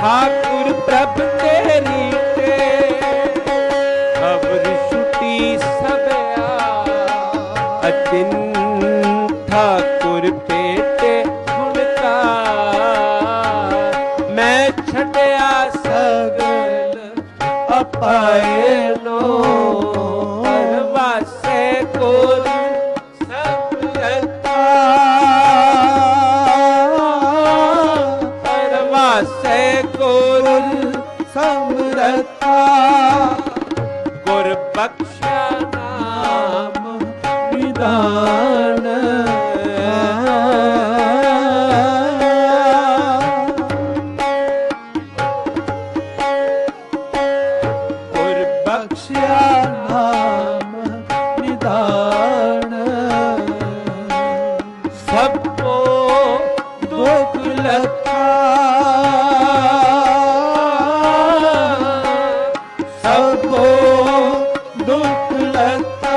ਠਾਕੁਰ ਪ੍ਰਭ ਤੇਰੀ ਤੇ ਖਬਰ ਛੁਟੀ ਸਭਿਆ। ਅਤਿਨ ਠਾਕੁਰ ਭੇਟੇ ਗੁਣਤਾ ਮੈਂ ਛੱਡਿਆ ਸਗਲ ਅਪਾਏ ਲੋ ਪਰਵਾਸੇ ਕੋਲ ਭਾਸੈ ਗੁਰ ਸਮਰਤਾ ਗੁਰ ਬਖਸ਼ਿਆ ਨਾਮ ਨਿਦਾਨ। ਗੁਰ ਬਖਸ਼ਿਆ உள்ளத்தா